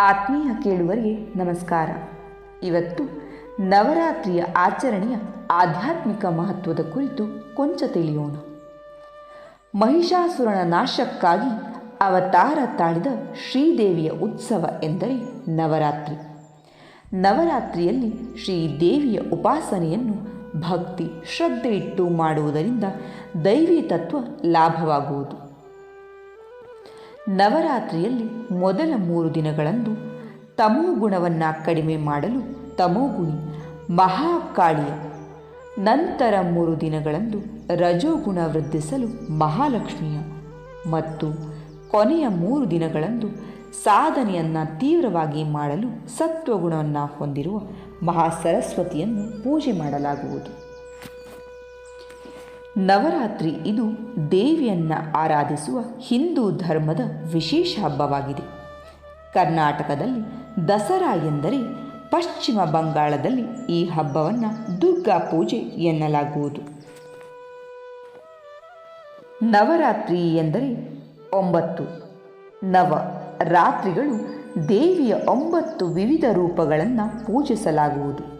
ಆತ್ಮೀಯ ಕೇಳುವರಿಗೆ ನಮಸ್ಕಾರ. ಇವತ್ತು ನವರಾತ್ರಿಯ ಆಚರಣೆಯ ಆಧ್ಯಾತ್ಮಿಕ ಮಹತ್ವದ ಕುರಿತು ಕೊಂಚ ತಿಳಿಯೋಣ. ಮಹಿಷಾಸುರನ ನಾಶಕ್ಕಾಗಿ ಅವತಾರ ತಾಳಿದ ಶ್ರೀದೇವಿಯ ಉತ್ಸವ ಎಂದರೆ ನವರಾತ್ರಿ. ನವರಾತ್ರಿಯಲ್ಲಿ ಶ್ರೀದೇವಿಯ ಉಪಾಸನೆಯನ್ನು ಭಕ್ತಿ ಶ್ರದ್ಧೆ ಇಟ್ಟು ಮಾಡುವುದರಿಂದ ದೈವಿ ತತ್ವ ಲಾಭವಾಗುವುದು. ನವರಾತ್ರಿಯಲ್ಲಿ ಮೊದಲ ಮೂರು ದಿನಗಳಂದು ತಮೋ ಗುಣವನ್ನು ಕಡಿಮೆ ಮಾಡಲು ತಮೋಗುಣಿ ಮಹಾಕಾಳಿಯ ನಂತರ ಮೂರು ದಿನಗಳಂದು ರಜೋಗುಣ ವೃದ್ಧಿಸಲು ಮಹಾಲಕ್ಷ್ಮಿಯ ಮತ್ತು ಕೊನೆಯ ಮೂರು ದಿನಗಳಂದು ಸಾಧನೆಯನ್ನು ತೀವ್ರವಾಗಿ ಮಾಡಲು ಸತ್ವಗುಣವನ್ನು ಹೊಂದಿರುವ ಮಹಾಸರಸ್ವತಿಯನ್ನು ಪೂಜೆ ಮಾಡಲಾಗುವುದು. ನವರಾತ್ರಿ ಇದು ದೇವಿಯನ್ನು ಆರಾಧಿಸುವ ಹಿಂದೂ ಧರ್ಮದ ವಿಶೇಷ ಹಬ್ಬವಾಗಿದೆ. ಕರ್ನಾಟಕದಲ್ಲಿ ದಸರಾ ಎಂದರೆ ಪಶ್ಚಿಮ ಬಂಗಾಳದಲ್ಲಿ ಈ ಹಬ್ಬವನ್ನು ದುರ್ಗಾ ಪೂಜೆ ಎನ್ನಲಾಗುವುದು. ನವರಾತ್ರಿ ಎಂದರೆ ಒಂಬತ್ತು. ನವ ರಾತ್ರಿಗಳು ದೇವಿಯ ಒಂಬತ್ತು ವಿವಿಧ ರೂಪಗಳನ್ನು ಪೂಜಿಸಲಾಗುವುದು.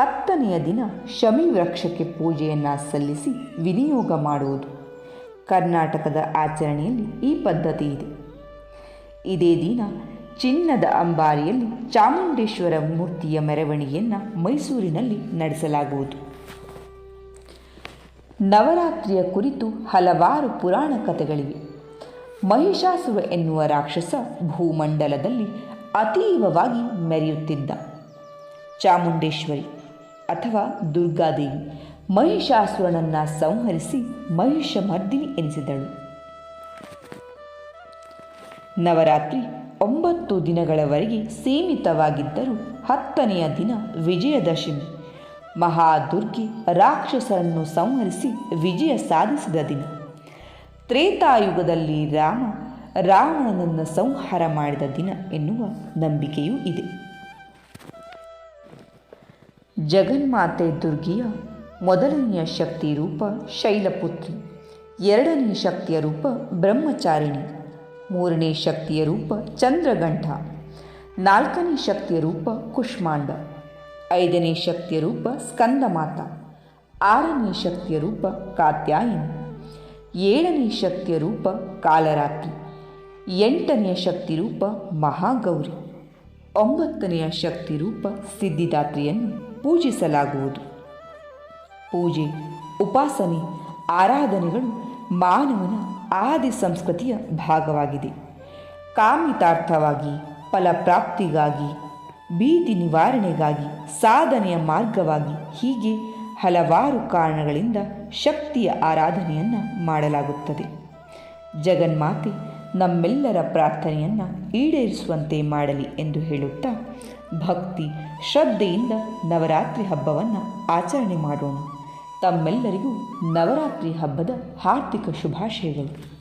ಹತ್ತನೆಯ ದಿನ ಶಮಿ ವೃಕ್ಷಕ್ಕೆ ಪೂಜೆಯನ್ನು ಸಲ್ಲಿಸಿ ವಿನಿಯೋಗ ಮಾಡುವುದು. ಕರ್ನಾಟಕದ ಆಚರಣೆಯಲ್ಲಿ ಈ ಪದ್ಧತಿ ಇದೆ. ಇದೇ ದಿನ ಚಿನ್ನದ ಅಂಬಾರಿಯಲ್ಲಿ ಚಾಮುಂಡೇಶ್ವರ ಮೂರ್ತಿಯ ಮೆರವಣಿಗೆಯನ್ನು ಮೈಸೂರಿನಲ್ಲಿ ನಡೆಸಲಾಗುವುದು. ನವರಾತ್ರಿಯ ಕುರಿತು ಹಲವಾರು ಪುರಾಣ ಕಥೆಗಳಿವೆ. ಮಹಿಷಾಸುರ ಎನ್ನುವ ರಾಕ್ಷಸ ಭೂಮಂಡಲದಲ್ಲಿ ಅತೀವವಾಗಿ ಮೆರೆಯುತ್ತಿದ್ದ ಚಾಮುಂಡೇಶ್ವರಿ. ಅಥವಾ ದುರ್ಗಾದೇವಿ. ಮಹಿಷಾಸುರನನ್ನು ಸಂಹರಿಸಿ ಮಹಿಷ ಮರ್ದಿನಿ ಎನಿಸಿದಳು. ನವರಾತ್ರಿ ಒಂಬತ್ತು ದಿನಗಳವರೆಗೆ ಸೀಮಿತವಾಗಿದ್ದರೂ ಹತ್ತನೆಯ ದಿನ ವಿಜಯದಶಮಿ. ಮಹಾದುರ್ಗಿ ರಾಕ್ಷಸರನ್ನು ಸಂಹರಿಸಿ ವಿಜಯ ಸಾಧಿಸಿದ ದಿನ. ತ್ರೇತಾಯುಗದಲ್ಲಿ ರಾಮ ರಾವಣನನ್ನು ಸಂಹಾರ ಮಾಡಿದ ದಿನ ಎನ್ನುವ ನಂಬಿಕೆಯೂ ಇದೆ. ಜಗನ್ಮಾತೆ ದುರ್ಗಿಯ ಮೊದಲನೆಯ ಶಕ್ತಿ ರೂಪ ಶೈಲಪುತ್ರಿ, ಎರಡನೇ ಶಕ್ತಿಯ ರೂಪ ಬ್ರಹ್ಮಚಾರಿಣಿ, ಮೂರನೇ ಶಕ್ತಿಯ ರೂಪ ಚಂದ್ರಗಂಠ, ನಾಲ್ಕನೇ ಶಕ್ತಿಯ ರೂಪ ಕುಷ್ಮಾಂಡ, ಐದನೇ ಶಕ್ತಿಯ ರೂಪ ಸ್ಕಂದಮಾತ, ಆರನೇ ಶಕ್ತಿಯ ರೂಪ ಕಾತ್ಯಾಯಿನಿ, ಏಳನೇ ಶಕ್ತಿಯ ರೂಪ ಕಾಲರಾತ್ರಿ ಎಂಟನೆಯ ಶಕ್ತಿ ರೂಪ ಮಹಾಗೌರಿ ಒಂಬತ್ತನೆಯ ಶಕ್ತಿ ರೂಪ ಸಿದ್ಧಿದಾತ್ರಿಯನ್ನು ಪೂಜಿಸಲಾಗುವುದು. ಪೂಜೆ, ಉಪಾಸನೆ, ಆರಾಧನೆಗಳು ಮಾನವನ ಆದಿ ಸಂಸ್ಕೃತಿಯ ಭಾಗವಾಗಿದೆ. ಕಾಮಿತಾರ್ಥವಾಗಿ, ಫಲಪ್ರಾಪ್ತಿಗಾಗಿ, ಭೀತಿ ನಿವಾರಣೆಗಾಗಿ, ಸಾಧನೆಯ ಮಾರ್ಗವಾಗಿ ಹೀಗೆ ಹಲವಾರು ಕಾರಣಗಳಿಂದ ಶಕ್ತಿಯ ಆರಾಧನೆಯನ್ನು ಮಾಡಲಾಗುತ್ತದೆ. ಜಗನ್ಮಾತೆ ನಮ್ಮೆಲ್ಲರ ಪ್ರಾರ್ಥನೆಯನ್ನು ಈಡೇರಿಸುವಂತೆ ಮಾಡಲಿ ಎಂದು ಹೇಳುತ್ತಾ ಭಕ್ತಿ ಶ್ರದ್ಧೆಯಿಂದ ನವರಾತ್ರಿ ಹಬ್ಬವನ್ನು ಆಚರಣೆ ಮಾಡೋಣ. ತಮ್ಮೆಲ್ಲರಿಗೂ ನವರಾತ್ರಿ ಹಬ್ಬದ ಹಾರ್ದಿಕ ಶುಭಾಶಯಗಳು.